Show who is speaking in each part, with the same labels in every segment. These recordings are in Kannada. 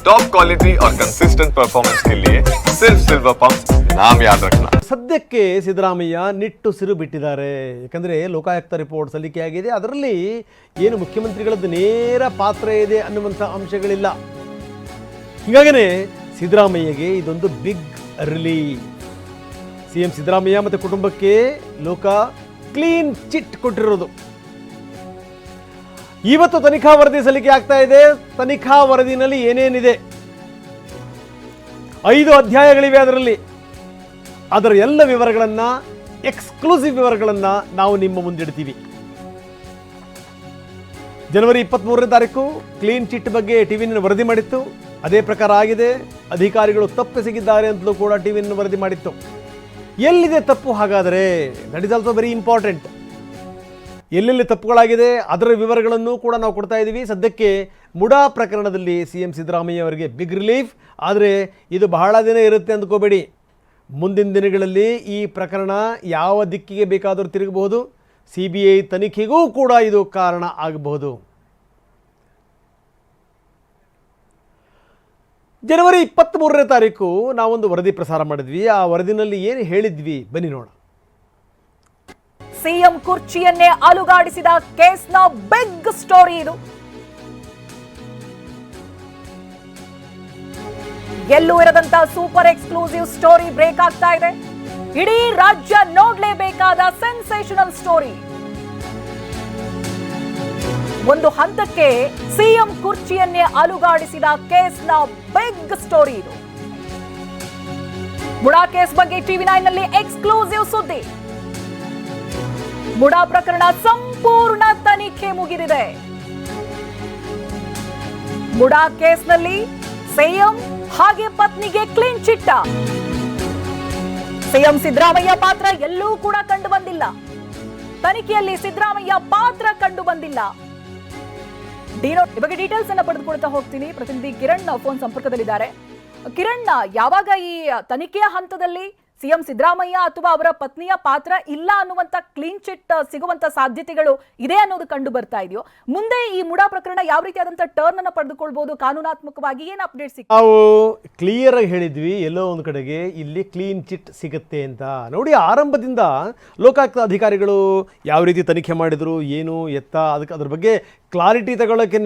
Speaker 1: टॉप क्वालिटी और कंसिस्टेंट परफॉर्मेंस के लिए सिर्फ सिल्वर पंप नाम याद रखना
Speaker 2: ಸದ್ಯಕ್ಕೆ ಸಿದ್ದರಾಮಯ್ಯ ನಿಟ್ಟುಸಿರು ಬಿಟ್ಟಿದ್ದಾರೆ ಯಾಕಂದರೆ ಲೋಕಾಯುಕ್ತ ರಿಪೋರ್ಟ್ ಸಲ್ಲಿಕೆಯಾಗಿದೆ ಅದರಲ್ಲಿ ಏನು ಮುಖ್ಯಮಂತ್ರಿಗಳದ್ದು ನೇರ ಪಾತ್ರ ಇದೆ ಅನ್ನುವಂಥ ಅಂಶಗಳಿಲ್ಲ ಹೀಗಾಗನೇ ಸಿದ್ದರಾಮಯ್ಯಗೆ ಇದೊಂದು big relief C M Siddaramaiah ಮತ್ತು ಕುಟುಂಬಕ್ಕೆ ಲೋಕ ಕ್ಲೀನ್ ಚಿಟ್ ಕೊಟ್ಟಿರೋದು ಇವತ್ತು ತನಿಖಾ ವರದಿ ಸಲ್ಲಿಕೆ ಆಗ್ತಾ ಇದೆ. ತನಿಖಾ ವರದಿನಲ್ಲಿ ಏನೇನಿದೆ? ಐದು ಅಧ್ಯಾಯಗಳಿವೆ ಅದರಲ್ಲಿ. ಅದರ ಎಲ್ಲ ವಿವರಗಳನ್ನು, ಎಕ್ಸ್ಕ್ಲೂಸಿವ್ ವಿವರಗಳನ್ನು ನಾವು ನಿಮ್ಮ ಮುಂದಿಡ್ತೀವಿ ಜನವರಿ ಇಪ್ಪತ್ತ್ಮೂರನೇ ತಾರೀಕು, ಕ್ಲೀನ್ ಚಿಟ್ ಬಗ್ಗೆ ಟಿ ವರದಿ ಮಾಡಿತ್ತು. ಅದೇ ಪ್ರಕಾರ ಆಗಿದೆ. ಅಧಿಕಾರಿಗಳು ತಪ್ಪಿಸಿಗಿದ್ದಾರೆ ಅಂತಲೂ ಕೂಡ ಟಿ ವರದಿ ಮಾಡಿತ್ತು. ಎಲ್ಲಿದೆ ತಪ್ಪು? ಹಾಗಾದರೆ that is also very important ಎಲ್ಲೆಲ್ಲಿ ತಪ್ಪುಗಳಾಗಿದೆ ಅದರ ವಿವರಗಳನ್ನು ಕೂಡ ನಾವು ಕೊಡ್ತಾ ಇದ್ದೀವಿ. ಸದ್ಯಕ್ಕೆ ಮುಡಾ ಪ್ರಕರಣದಲ್ಲಿ ಸಿ ಎಂ ಸಿದ್ದರಾಮಯ್ಯ ಅವರಿಗೆ ಬಿಗ್ ರಿಲೀಫ್ ಆದರೆ ಇದು ಬಹಳ ದಿನ ಇರುತ್ತೆ ಅಂದ್ಕೋಬೇಡಿ. ಮುಂದಿನ ದಿನಗಳಲ್ಲಿ ಈ ಪ್ರಕರಣ ಯಾವ ದಿಕ್ಕಿಗೆ ಬೇಕಾದರೂ ತಿರುಗಬಹುದು. ಸಿ ಬಿ ಐ ತನಿಖೆಗೂ ಕೂಡ ಇದು ಕಾರಣ ಆಗಬಹುದು. ಜನವರಿ ಇಪ್ಪತ್ತ್ಮೂರನೇ ತಾರೀಕು ನಾವೊಂದು ವರದಿ ಪ್ರಸಾರ ಮಾಡಿದ್ವಿ. ಆ ವರದಿನಲ್ಲಿ ಏನು ಹೇಳಿದ್ವಿ? ಬನ್ನಿ ನೋಡೋಣ.
Speaker 3: ಸಿಎಂ ಕುರ್ಚಿಯನ್ನೇ ಅಲುಗಾಡಿಸಿದ ಕೇಸ್ನ ಬಿಗ್ ಸ್ಟೋರಿ ಇದು. ಎಲ್ಲೂ ಇರದಂತ ಸೂಪರ್ ಎಕ್ಸ್ಕ್ಲೂಸಿವ್ ಸ್ಟೋರಿ ಬ್ರೇಕ್ ಆಗ್ತಾ ಇದೆ. ಇಡೀ ರಾಜ್ಯ ನೋಡ್ಲೇಬೇಕಾದ ಸೆನ್ಸೇಷನಲ್ ಸ್ಟೋರಿ. ಒಂದು ಹಂತಕ್ಕೆ ಸಿಎಂ ಕುರ್ಚಿಯನ್ನೇ ಅಲುಗಾಡಿಸಿದ ಕೇಸ್ನ ಬಿಗ್ ಸ್ಟೋರಿ ಇದು. ಬುಡಾ ಕೇಸ್ ಬಗ್ಗೆ ಟಿವಿ ನೈನ್ನಲ್ಲಿ ಎಕ್ಸ್ಕ್ಲೂಸಿವ್ ಸುದ್ದಿ. ಮುಡಾ ಪ್ರಕರಣ ಸಂಪೂರ್ಣ ತನಿಖೆ ಮುಗಿದಿದೆ. ಮುಡಾ ಕೇಸ್ನಲ್ಲಿ ಸಿಎಂ ಹಾಗೆ ಪತ್ನಿಗೆ ಕ್ಲೀನ್ ಚಿಟ್ಟ ಸಿಎಂ ಸಿದ್ದರಾಮಯ್ಯ ಪಾತ್ರ ಎಲ್ಲೂ ಕೂಡ ಕಂಡು ಬಂದಿಲ್ಲ ತನಿಖೆಯಲ್ಲಿ ಸಿದ್ದರಾಮಯ್ಯ ಪಾತ್ರ ಕಂಡು ಬಂದಿಲ್ಲ ಬಗ್ಗೆ ಡೀಟೇಲ್ಸ್ ಅನ್ನ ಪಡೆದುಕೊಳ್ತಾ ಹೋಗ್ತೀನಿ. ಪ್ರತಿನಿಧಿ ಕಿರಣ್ ಫೋನ್ ಸಂಪರ್ಕದಲ್ಲಿದ್ದಾರೆ. ಕಿರಣ್ ಯಾವಾಗ ಈ ತನಿಖೆಯ ಹಂತದಲ್ಲಿ ಸಿಎಂ ಸಿದ್ದರಾಮಯ್ಯ ಅಥವಾ ಅವರ ಪತ್ನಿಯ ಪಾತ್ರ ಇಲ್ಲ ಅನ್ನುವಂತ ಕ್ಲೀನ್ ಚಿಟ್ ಸಿಗುವಂತ ಸಾಧ್ಯತೆಗಳು ಇದೆ ಅನ್ನೋದು ಕಂಡು ಬರ್ತಾ ಇದೆಯೋ? ಮುಂದೆ ಈ ಮುಡಾ ಪ್ರಕರಣ ಯಾವ ರೀತಿಯಾದಂತ ಟರ್ನ್ ಅನ್ನು ಪಡೆದುಕೊಳ್ಬಹುದು ಕಾನೂನಾತ್ಮಕವಾಗಿ ಏನು ಅಪ್ಡೇಟ್ ಸಿಗ್ತದೆ?
Speaker 2: ನಾವು ಕ್ಲಿಯರ್ ಆಗಿ ಹೇಳಿದ್ವಿ, ಎಲ್ಲೋ ಒಂದು ಕಡೆಗೆ ಇಲ್ಲಿ ಕ್ಲೀನ್ ಚಿಟ್ ಸಿಗುತ್ತೆ ಅಂತ. ನೋಡಿ, ಆರಂಭದಿಂದ ಲೋಕಾಯುಕ್ತ ಅಧಿಕಾರಿಗಳು ಯಾವ ರೀತಿ ತನಿಖೆ ಮಾಡಿದ್ರು, ಏನು ಎತ್ತ, ಅದಕ್ಕೆ ಅದ್ರ ಬಗ್ಗೆ ಕ್ಲಾರಿಟಿ ತಗೊಳ್ಳೋಕೆ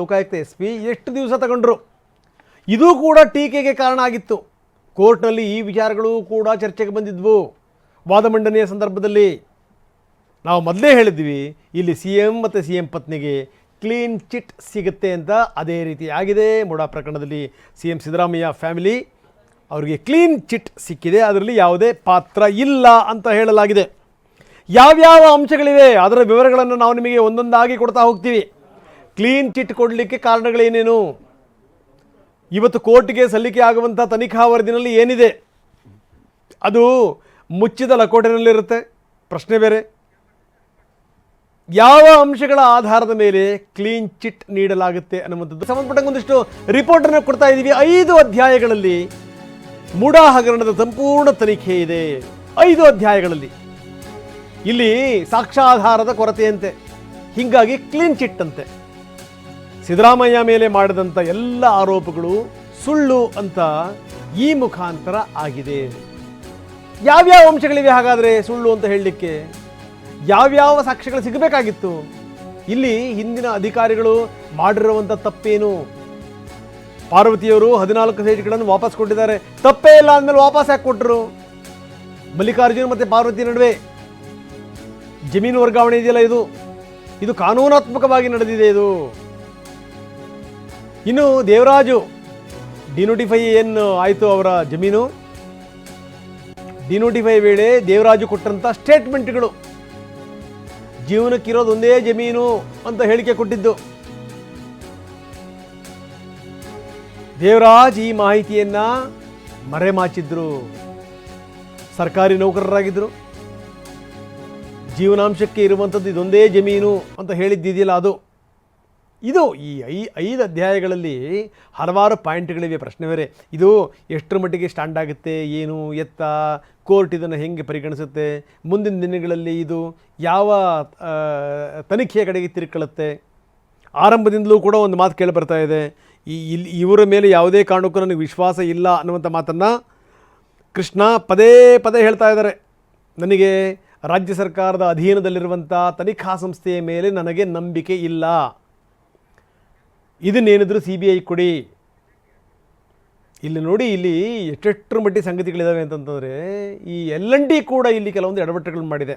Speaker 2: ಲೋಕಾಯುಕ್ತ ಎಸ್ ಪಿ ಎಷ್ಟು ದಿವಸ ತಗೊಂಡ್ರು? ಇದು ಕೂಡ ಟೀಕೆಗೆ ಕಾರಣ ಆಗಿತ್ತು. ಕೋರ್ಟ್ನಲ್ಲಿ ಈ ವಿಚಾರಗಳು ಕೂಡ ಚರ್ಚೆಗೆ ಬಂದಿದ್ವು. ವಾದ ಮಂಡನೆಯ ಸಂದರ್ಭದಲ್ಲಿ ನಾವು ಮೊದಲೇ ಹೇಳಿದ್ವಿ, ಇಲ್ಲಿ ಸಿ ಎಂ ಮತ್ತು ಸಿ ಎಂ ಪತ್ನಿಗೆ ಕ್ಲೀನ್ ಚಿಟ್ ಸಿಗುತ್ತೆ ಅಂತ ಅದೇ ರೀತಿ ಆಗಿದೆ. ಮುಡಾ ಪ್ರಕರಣದಲ್ಲಿ ಸಿ ಎಂ ಸಿದ್ದರಾಮಯ್ಯ ಫ್ಯಾಮಿಲಿ ಅವರಿಗೆ ಕ್ಲೀನ್ ಚಿಟ್ ಸಿಕ್ಕಿದೆ. ಅದರಲ್ಲಿ ಯಾವುದೇ ಪಾತ್ರ ಇಲ್ಲ ಅಂತ ಹೇಳಲಾಗಿದೆ. ಯಾವ್ಯಾವ ಅಂಶಗಳಿವೆ ಅದರ ವಿವರಗಳನ್ನು ನಾವು ನಿಮಗೆ ಒಂದೊಂದಾಗಿ ಕೊಡ್ತಾ ಹೋಗ್ತೀವಿ. ಕ್ಲೀನ್ ಚಿಟ್ ಕೊಡಲಿಕ್ಕೆ ಕಾರಣಗಳೇನೇನು? ಇವತ್ತು ಕೋರ್ಟ್ಗೆ ಸಲ್ಲಿಕೆ ಆಗುವಂಥ ತನಿಖಾ ವರದಿನಲ್ಲಿ ಏನಿದೆ? ಅದು ಮುಚ್ಚಿದ ಲಕೋಟೆನಲ್ಲಿರುತ್ತೆ ಪ್ರಶ್ನೆ ಬೇರೆ. ಯಾವ ಅಂಶಗಳ ಆಧಾರದ ಮೇಲೆ ಕ್ಲೀನ್ ಚಿಟ್ ನೀಡಲಾಗುತ್ತೆ ಅನ್ನುವಂಥದ್ದು. ಸಂಬಂಧಪಟ್ಟಂಗೆ ಒಂದಿಷ್ಟು ರಿಪೋರ್ಟನ್ನು ಕೊಡ್ತಾ ಇದ್ದೀವಿ. ಐದು ಅಧ್ಯಾಯಗಳಲ್ಲಿ ಮೂಡಾ ಹಗರಣದ ಸಂಪೂರ್ಣ ತನಿಖೆ ಇದೆ. ಐದು ಅಧ್ಯಾಯಗಳಲ್ಲಿ. ಇಲ್ಲಿ ಸಾಕ್ಷ್ಯಾಧಾರದ ಕೊರತೆಯಂತೆ. ಹೀಗಾಗಿ ಕ್ಲೀನ್ ಚಿಟ್ ಅಂತೆ. ಸಿದ್ದರಾಮಯ್ಯ ಮೇಲೆ ಮಾಡಿದಂಥ ಎಲ್ಲ ಆರೋಪಗಳು ಸುಳ್ಳು ಅಂತ ಈ ಮುಖಾಂತರ ಆಗಿದೆ. ಯಾವ್ಯಾವ ಅಂಶಗಳಿವೆ ಹಾಗಾದರೆ ಸುಳ್ಳು ಅಂತ ಹೇಳಲಿಕ್ಕೆ? ಯಾವ್ಯಾವ ಸಾಕ್ಷ್ಯಗಳು ಸಿಗಬೇಕಾಗಿತ್ತು? ಇಲ್ಲಿ ಹಿಂದಿನ ಅಧಿಕಾರಿಗಳು ಮಾಡಿರುವಂಥ ತಪ್ಪೇನು? ಪಾರ್ವತಿಯವರು ಹದಿನಾಲ್ಕು ಸೈಟ್ಗಳನ್ನು ವಾಪಸ್ ಕೊಟ್ಟಿದ್ದಾರೆ. ತಪ್ಪೇ ಇಲ್ಲ ಅಂದಮೇಲೆ ವಾಪಸ್ ಯಾಕೆ ಕೊಟ್ಟರು ಮಲ್ಲಿಕಾರ್ಜುನ್ ಮತ್ತು ಪಾರ್ವತಿ ನಡುವೆ ಜಮೀನು ವರ್ಗಾವಣೆ ಇದೆಯಲ್ಲ ಇದು? ಇದು ಕಾನೂನಾತ್ಮಕವಾಗಿ ನಡೆದಿದೆ ಇದು. ಇನ್ನು ದೇವರಾಜು, ಡಿನೋಟಿಫೈ ಏನು ಆಯಿತು ಅವರ ಜಮೀನು? ಡಿನೋಟಿಫೈ ವೇಳೆ ದೇವರಾಜು ಕೊಟ್ಟಂಥ ಸ್ಟೇಟ್ಮೆಂಟ್ಗಳು. ಜೀವನಕ್ಕಿರೋದು ಒಂದೇ ಜಮೀನು ಅಂತ ಹೇಳಿಕೆ ಕೊಟ್ಟಿದ್ದು. ದೇವರಾಜ್ ಈ ಮಾಹಿತಿಯನ್ನ ಮರೆಮಾಚಿದ್ರು. ಸರ್ಕಾರಿ ನೌಕರರಾಗಿದ್ದರು ಜೀವನಾಂಶಕ್ಕೆ ಇರುವಂಥದ್ದು ಇದೊಂದೇ ಜಮೀನು ಅಂತ ಹೇಳಿದ್ದಿದೆಯಲ್ಲ ಅದು. ಇದು ಈ ಐ ಐದು ಅಧ್ಯಾಯಗಳಲ್ಲಿ ಹಲವಾರು ಪಾಯಿಂಟ್ಗಳಿವೆ ಪ್ರಶ್ನೆ ಬೇರೆ ಇದು ಎಷ್ಟರ ಮಟ್ಟಿಗೆ ಸ್ಟ್ಯಾಂಡ್ ಆಗುತ್ತೆ, ಏನು ಎತ್ತ, ಕೋರ್ಟ್ ಇದನ್ನು ಹೆಂಗೆ ಪರಿಗಣಿಸುತ್ತೆ, ಮುಂದಿನ ದಿನಗಳಲ್ಲಿ ಇದು ಯಾವ ತನಿಖೆಯ ಕಡೆಗೆ ತಿರುಕೊಳ್ಳುತ್ತೆ ಆರಂಭದಿಂದಲೂ ಕೂಡ ಒಂದು ಮಾತು ಕೇಳಿ ಬರ್ತಾ ಇದೆ. ಈ ಇಲ್ಲಿ ಇವರ ಮೇಲೆ ಯಾವುದೇ ಕಾರಣಕ್ಕೂ ನನಗೆ ವಿಶ್ವಾಸ ಇಲ್ಲ ಅನ್ನುವಂಥ ಮಾತನ್ನು ಕೃಷ್ಣ ಪದೇ ಪದೇ ಹೇಳ್ತಾ ಇದ್ದಾರೆ. ನನಗೆ ರಾಜ್ಯ ಸರ್ಕಾರದ ಅಧೀನದಲ್ಲಿರುವಂಥ ತನಿಖಾ ಸಂಸ್ಥೆಯ ಮೇಲೆ ನನಗೆ ನಂಬಿಕೆ ಇಲ್ಲ. ಇದನ್ನೇನಿದ್ರು ಸಿ ಬಿ ಐ ಕೊಡಿ. ಇಲ್ಲಿ ನೋಡಿ, ಇಲ್ಲಿ ಎಷ್ಟೆಷ್ಟರ ಮಟ್ಟಿ ಸಂಗತಿಗಳಿದ್ದಾವೆ ಅಂತಂತಂದರೆ, ಈ ಎಲ್ ಕೂಡ ಇಲ್ಲಿ ಕೆಲವೊಂದು ಎಡವಟ್ಟುಗಳು ಮಾಡಿದೆ.